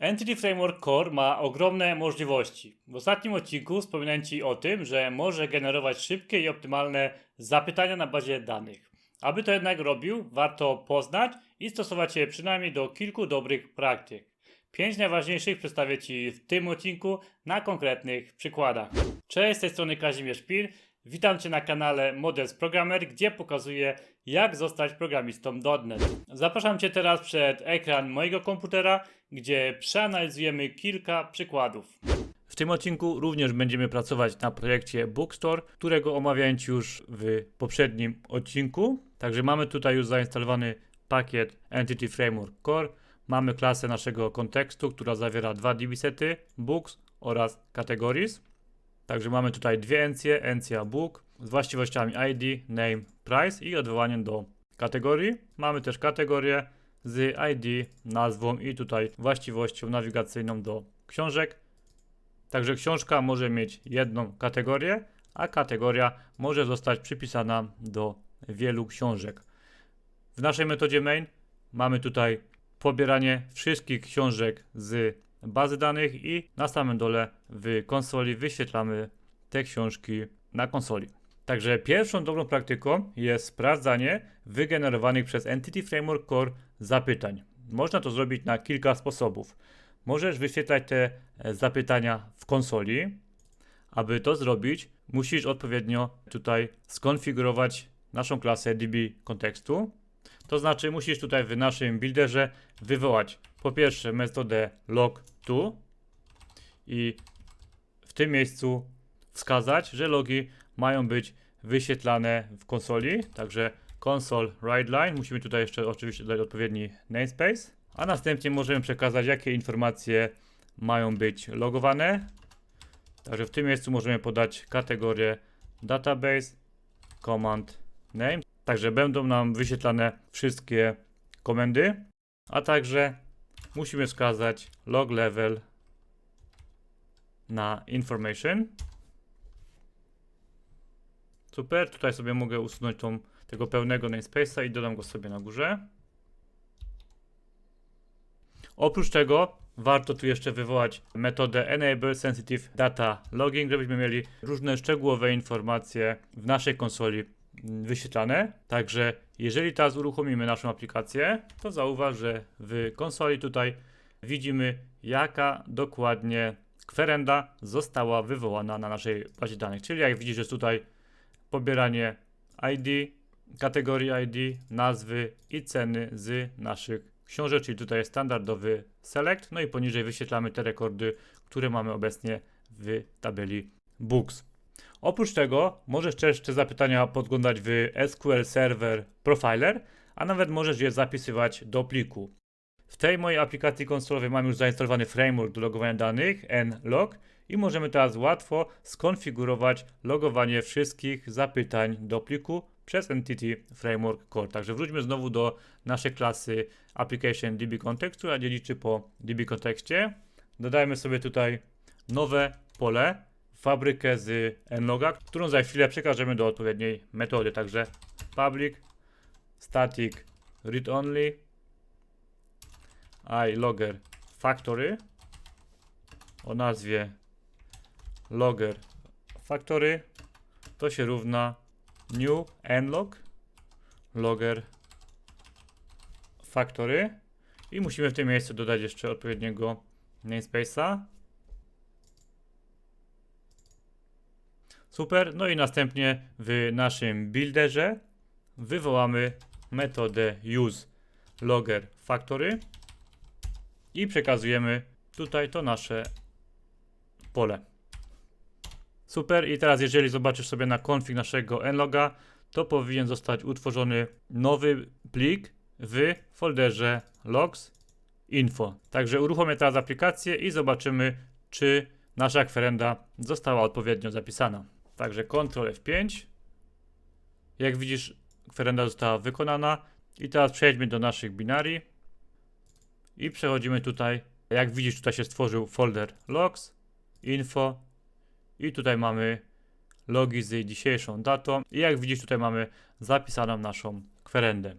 Entity Framework Core ma ogromne możliwości. W ostatnim odcinku wspominałem Ci o tym, że może generować szybkie i optymalne zapytania na bazie danych. Aby to jednak robił, warto poznać i stosować je przynajmniej do kilku dobrych praktyk. Pięć najważniejszych przedstawię Ci w tym odcinku na konkretnych przykładach. Cześć, z tej strony Kazimierz Pil. Witam Cię na kanale Models Programmer, gdzie pokazuję jak zostać programistą .NET. Zapraszam Cię teraz przed ekran mojego komputera, gdzie przeanalizujemy kilka przykładów. W tym odcinku również będziemy pracować na projekcie Bookstore, którego omawiałem już w poprzednim odcinku. Także mamy tutaj już zainstalowany pakiet Entity Framework Core. Mamy klasę naszego kontekstu, która zawiera dwa dbsety, books oraz categories. Także mamy tutaj dwie encje, encja book z właściwościami ID, name, price i odwołaniem do kategorii. Mamy też kategorię z ID, nazwą i tutaj właściwością nawigacyjną do książek. Także książka może mieć jedną kategorię, a kategoria może zostać przypisana do wielu książek. W naszej metodzie main mamy tutaj pobieranie wszystkich książek z bazy danych i na samym dole w konsoli wyświetlamy te książki na konsoli. Także pierwszą dobrą praktyką jest sprawdzanie wygenerowanych przez Entity Framework Core zapytań. Można to zrobić na kilka sposobów. Możesz wyświetlać te e, zapytania w konsoli. Aby to zrobić, musisz odpowiednio tutaj skonfigurować naszą klasę DB kontekstu. To znaczy musisz tutaj w naszym builderze wywołać po pierwsze metodę log2 i w tym miejscu wskazać, że logi mają być wyświetlane w konsoli, także console write line, musimy tutaj jeszcze oczywiście dodać odpowiedni namespace, a następnie możemy przekazać jakie informacje mają być logowane. Także w tym miejscu możemy podać kategorię database, command name. Także będą nam wyświetlane wszystkie komendy, a także musimy wskazać log level na information. Super, tutaj sobie mogę usunąć tą, tego pełnego namespace'a i dodam go sobie na górze. Oprócz tego warto tu jeszcze wywołać metodę Enable Sensitive Data Logging, żebyśmy mieli różne szczegółowe informacje w naszej konsoli wyświetlane. Także jeżeli teraz uruchomimy naszą aplikację, to zauważ, że w konsoli tutaj widzimy jaka dokładnie kwerenda została wywołana na naszej bazie danych. Czyli jak widzisz, jest tutaj pobieranie ID, kategorii ID, nazwy i ceny z naszych książek, czyli tutaj jest standardowy select, no i poniżej wyświetlamy te rekordy, które mamy obecnie w tabeli books. Oprócz tego możesz też te zapytania podglądać w SQL Server Profiler, a nawet możesz je zapisywać do pliku. W tej mojej aplikacji konsolowej mam już zainstalowany framework do logowania danych nlog i możemy teraz łatwo skonfigurować logowanie wszystkich zapytań do pliku przez Entity Framework Core. Także wróćmy znowu do naszej klasy Application DB Context, która dziedziczy po DB kontekście. Dodajmy sobie tutaj nowe pole, fabrykę z nloga, którą za chwilę przekażemy do odpowiedniej metody. Także public static read only i logger. Factory? O nazwie. Logger. Factory? To się równa. New nlog logger. Factory? I musimy w tym miejscu dodać jeszcze odpowiedniego namespace'a. Super, no i następnie w naszym builderze wywołamy metodę use logger factory i przekazujemy tutaj to nasze pole. Super i teraz jeżeli zobaczysz sobie na config naszego nloga, to powinien zostać utworzony nowy plik w folderze logs info. Także uruchomię teraz aplikację i zobaczymy, czy nasza kwerenda została odpowiednio zapisana. Także Ctrl F5. Jak widzisz, kwerenda została wykonana. I teraz przejdźmy do naszych binarii. I przechodzimy tutaj. Jak widzisz, tutaj się stworzył folder logs, info i tutaj mamy logi z dzisiejszą datą. I jak widzisz, tutaj mamy zapisaną naszą kwerendę.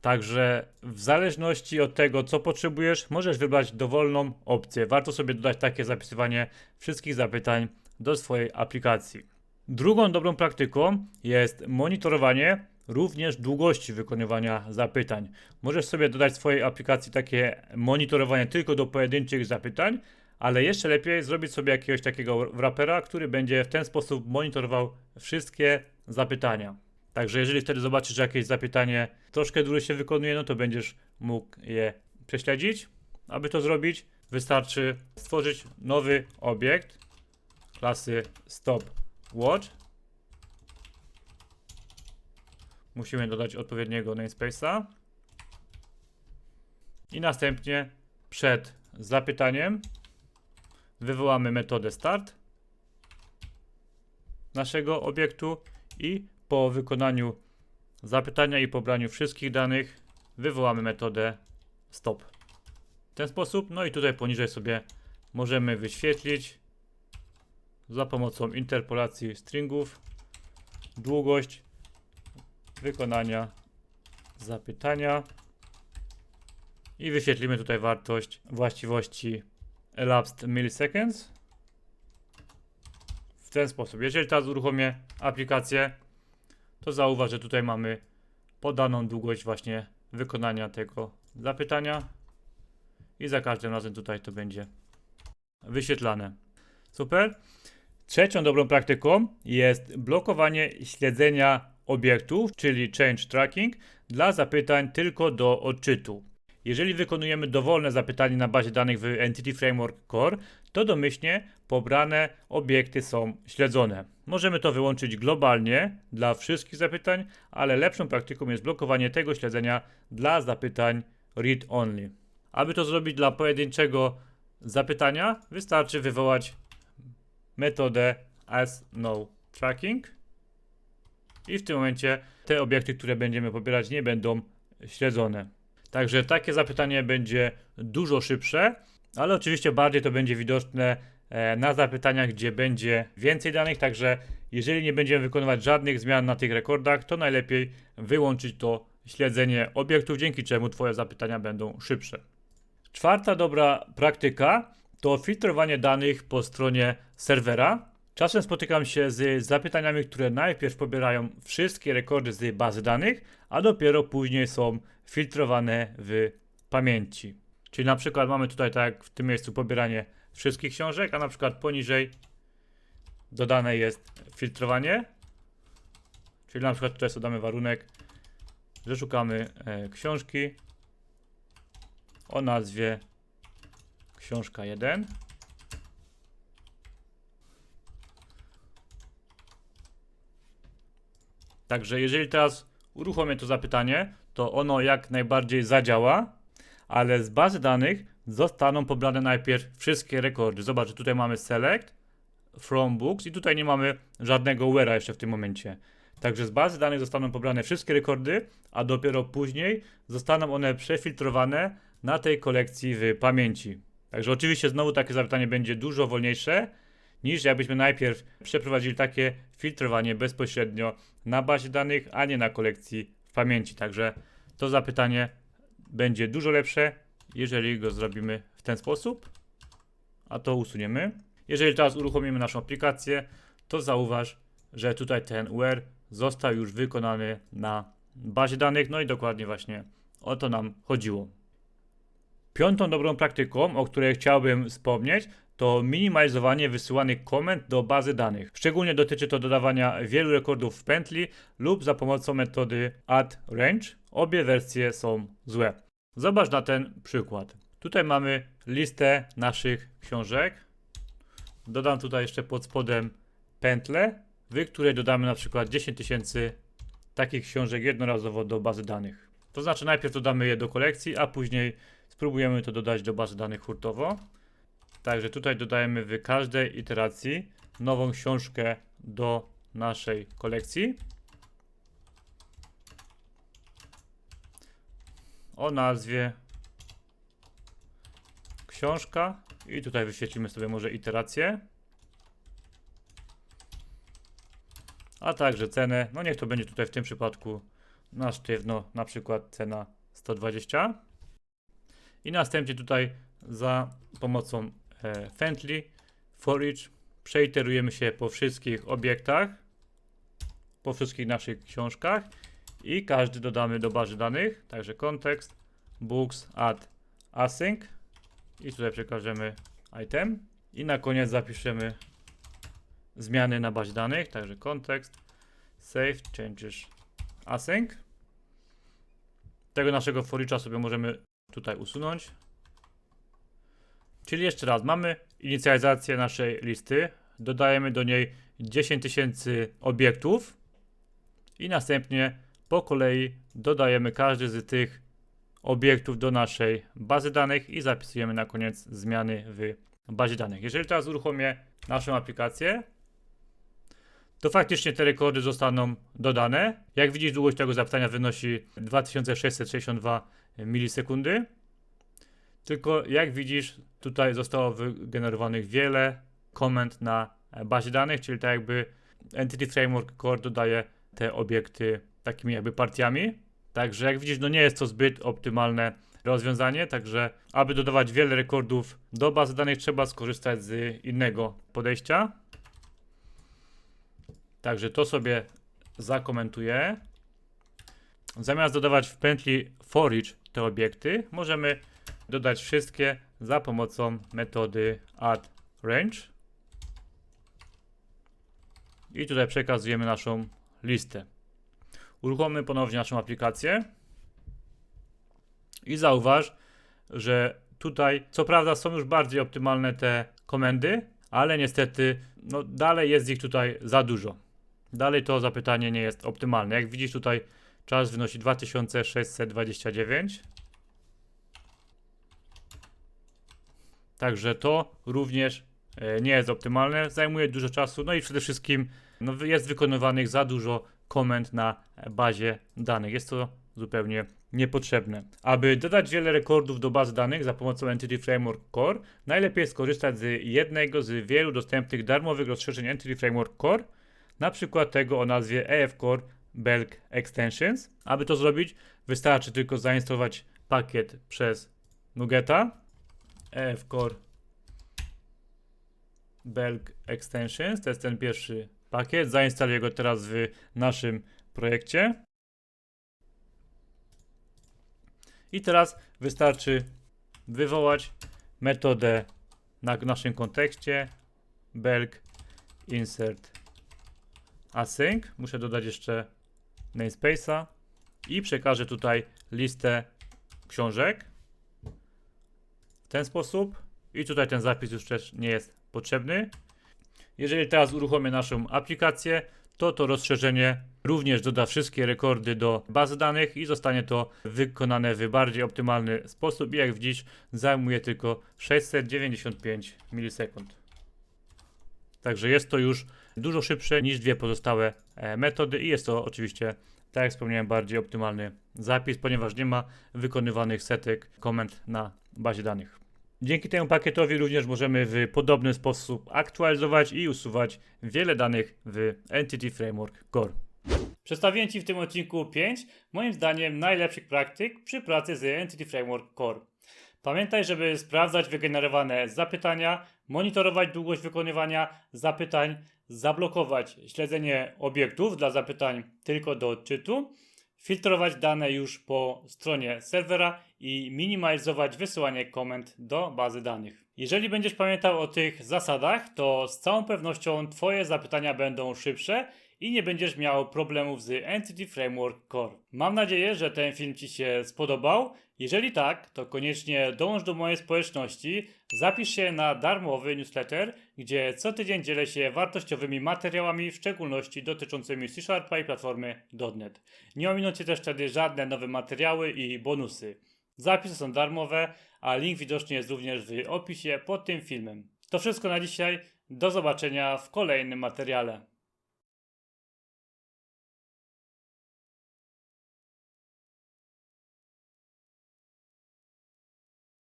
Także w zależności od tego, co potrzebujesz, możesz wybrać dowolną opcję. Warto sobie dodać takie zapisywanie wszystkich zapytań do swojej aplikacji. Drugą dobrą praktyką jest monitorowanie również długości wykonywania zapytań. Możesz sobie dodać w swojej aplikacji takie monitorowanie tylko do pojedynczych zapytań, ale jeszcze lepiej zrobić sobie jakiegoś takiego wrapera, który będzie w ten sposób monitorował wszystkie zapytania. Także jeżeli wtedy zobaczysz, że jakieś zapytanie troszkę dłużej się wykonuje, no to będziesz mógł je prześledzić. Aby to zrobić, wystarczy stworzyć nowy obiekt klasy stopwatch. Musimy dodać odpowiedniego namespace'a. I następnie przed zapytaniem wywołamy metodę start naszego obiektu i po wykonaniu zapytania i pobraniu wszystkich danych wywołamy metodę stop. W ten sposób, no i tutaj poniżej sobie możemy wyświetlić za pomocą interpolacji stringów długość wykonania zapytania i wyświetlimy tutaj wartość właściwości elapsed milliseconds w ten sposób. Jeżeli teraz uruchomię aplikację, to zauważ, że tutaj mamy podaną długość właśnie wykonania tego zapytania i za każdym razem tutaj to będzie wyświetlane. Super. Trzecią dobrą praktyką jest blokowanie śledzenia obiektów, czyli change tracking, dla zapytań tylko do odczytu. Jeżeli wykonujemy dowolne zapytanie na bazie danych w Entity Framework Core, to domyślnie pobrane obiekty są śledzone. Możemy to wyłączyć globalnie dla wszystkich zapytań, ale lepszą praktyką jest blokowanie tego śledzenia dla zapytań read only. Aby to zrobić dla pojedynczego zapytania, wystarczy wywołać metodę as no tracking i w tym momencie te obiekty, które będziemy pobierać, nie będą śledzone. Także takie zapytanie będzie dużo szybsze, ale oczywiście bardziej to będzie widoczne e, na zapytaniach, gdzie będzie więcej danych. Także jeżeli nie będziemy wykonywać żadnych zmian na tych rekordach, to najlepiej wyłączyć to śledzenie obiektów, dzięki czemu Twoje zapytania będą szybsze. Czwarta dobra praktyka to filtrowanie danych po stronie serwera. Czasem spotykam się z zapytaniami, które najpierw pobierają wszystkie rekordy z bazy danych, a dopiero później są filtrowane w pamięci. Czyli na przykład mamy tutaj tak w tym miejscu pobieranie wszystkich książek, a na przykład poniżej dodane jest filtrowanie. Czyli na przykład tutaj sobie damy warunek, że szukamy e, książki o nazwie książka 1. Także jeżeli teraz uruchomię to zapytanie, to ono jak najbardziej zadziała, ale z bazy danych zostaną pobrane najpierw wszystkie rekordy. Zobacz, tutaj mamy select from books i tutaj nie mamy żadnego where'a jeszcze w tym momencie. Także z bazy danych zostaną pobrane wszystkie rekordy, a dopiero później zostaną one przefiltrowane na tej kolekcji w pamięci. Także oczywiście znowu takie zapytanie będzie dużo wolniejsze niż jakbyśmy najpierw przeprowadzili takie filtrowanie bezpośrednio na bazie danych, a nie na kolekcji w pamięci. Także to zapytanie będzie dużo lepsze, jeżeli go zrobimy w ten sposób, a to usuniemy. Jeżeli teraz uruchomimy naszą aplikację, to zauważ, że tutaj ten where został już wykonany na bazie danych, no i dokładnie właśnie o to nam chodziło. Piątą dobrą praktyką, o której chciałbym wspomnieć, to minimalizowanie wysyłanych komend do bazy danych. Szczególnie dotyczy to dodawania wielu rekordów w pętli lub za pomocą metody add range. Obie wersje są złe. Zobacz na ten przykład. Tutaj mamy listę naszych książek. Dodam tutaj jeszcze pod spodem pętlę, w której dodamy na przykład 10 tysięcy takich książek jednorazowo do bazy danych. To znaczy najpierw dodamy je do kolekcji, a później spróbujemy to dodać do bazy danych hurtowo. Także tutaj dodajemy w każdej iteracji nową książkę do naszej kolekcji. O nazwie książka i tutaj wyświetlimy sobie może iterację. A także cenę, no niech to będzie tutaj w tym przypadku na sztywno, na przykład cena 120. I następnie tutaj za pomocą Fently for each przeiterujemy się po wszystkich obiektach, po wszystkich naszych książkach i każdy dodamy do bazy danych, także kontekst, books, add, async. I tutaj przekażemy item. I na koniec zapiszemy zmiany na bazie danych, także kontekst, save, changes, async. Tego naszego for eacha sobie możemy tutaj usunąć. Czyli jeszcze raz, mamy inicjalizację naszej listy, dodajemy do niej 10 tysięcy obiektów i następnie po kolei dodajemy każdy z tych obiektów do naszej bazy danych i zapisujemy na koniec zmiany w bazie danych. Jeżeli teraz uruchomię naszą aplikację, to faktycznie te rekordy zostaną dodane. Jak widzisz, długość tego zapytania wynosi 2662 milisekundy. Tylko jak widzisz, tutaj zostało wygenerowanych wiele komend na bazie danych, czyli tak jakby Entity Framework Core dodaje te obiekty takimi jakby partiami. Także jak widzisz, no nie jest to zbyt optymalne rozwiązanie, także aby dodawać wiele rekordów do bazy danych trzeba skorzystać z innego podejścia. Także to sobie zakomentuję. Zamiast dodawać w pętli for te obiekty, możemy dodać wszystkie za pomocą metody add range. I tutaj przekazujemy naszą listę. Uruchommy ponownie naszą aplikację. I zauważ, że tutaj co prawda są już bardziej optymalne te komendy, ale niestety no dalej jest ich tutaj za dużo. Dalej to zapytanie nie jest optymalne. Jak widzisz tutaj czas wynosi 2629. Także to również e, nie jest optymalne, zajmuje dużo czasu, no i przede wszystkim no, jest wykonywanych za dużo komend na bazie danych. Jest to zupełnie niepotrzebne. Aby dodać wiele rekordów do baz danych za pomocą Entity Framework Core, najlepiej skorzystać z jednego z wielu dostępnych darmowych rozszerzeń Entity Framework Core, na przykład tego o nazwie EF Core Belk Extensions. Aby to zrobić, wystarczy tylko zainstalować pakiet przez Nugeta EF Core Belk Extensions. To jest ten pierwszy pakiet. Zainstaluję go teraz w naszym projekcie. I teraz wystarczy wywołać metodę na naszym kontekście belk insert async. Muszę dodać jeszcze namespace'a i przekażę tutaj listę książek w ten sposób. I tutaj ten zapis już też nie jest potrzebny. Jeżeli teraz uruchomię naszą aplikację, to to rozszerzenie również doda wszystkie rekordy do bazy danych i zostanie to wykonane w bardziej optymalny sposób. I jak widzisz, zajmuje tylko 695 milisekund. Także jest to już dużo szybsze niż dwie pozostałe e, metody i jest to oczywiście, tak jak wspomniałem, bardziej optymalny zapis, ponieważ nie ma wykonywanych setek komend na bazie danych. Dzięki temu pakietowi również możemy w podobny sposób aktualizować i usuwać wiele danych w Entity Framework Core. Przedstawiłem Ci w tym odcinku 5, moim zdaniem, najlepszych praktyk przy pracy z Entity Framework Core. Pamiętaj, żeby sprawdzać wygenerowane zapytania, monitorować długość wykonywania zapytań, zablokować śledzenie obiektów dla zapytań tylko do odczytu, filtrować dane już po stronie serwera i minimalizować wysyłanie komend do bazy danych. Jeżeli będziesz pamiętał o tych zasadach, to z całą pewnością Twoje zapytania będą szybsze i nie będziesz miał problemów z Entity Framework Core. Mam nadzieję, że ten film Ci się spodobał. Jeżeli tak, to koniecznie dołącz do mojej społeczności, zapisz się na darmowy newsletter, gdzie co tydzień dzielę się wartościowymi materiałami, w szczególności dotyczącymi C Sharpa i platformy .NET. Nie ominą Cię też wtedy żadne nowe materiały i bonusy. Zapisy są darmowe, a link widoczny jest również w opisie pod tym filmem. To wszystko na dzisiaj. Do zobaczenia w kolejnym materiale.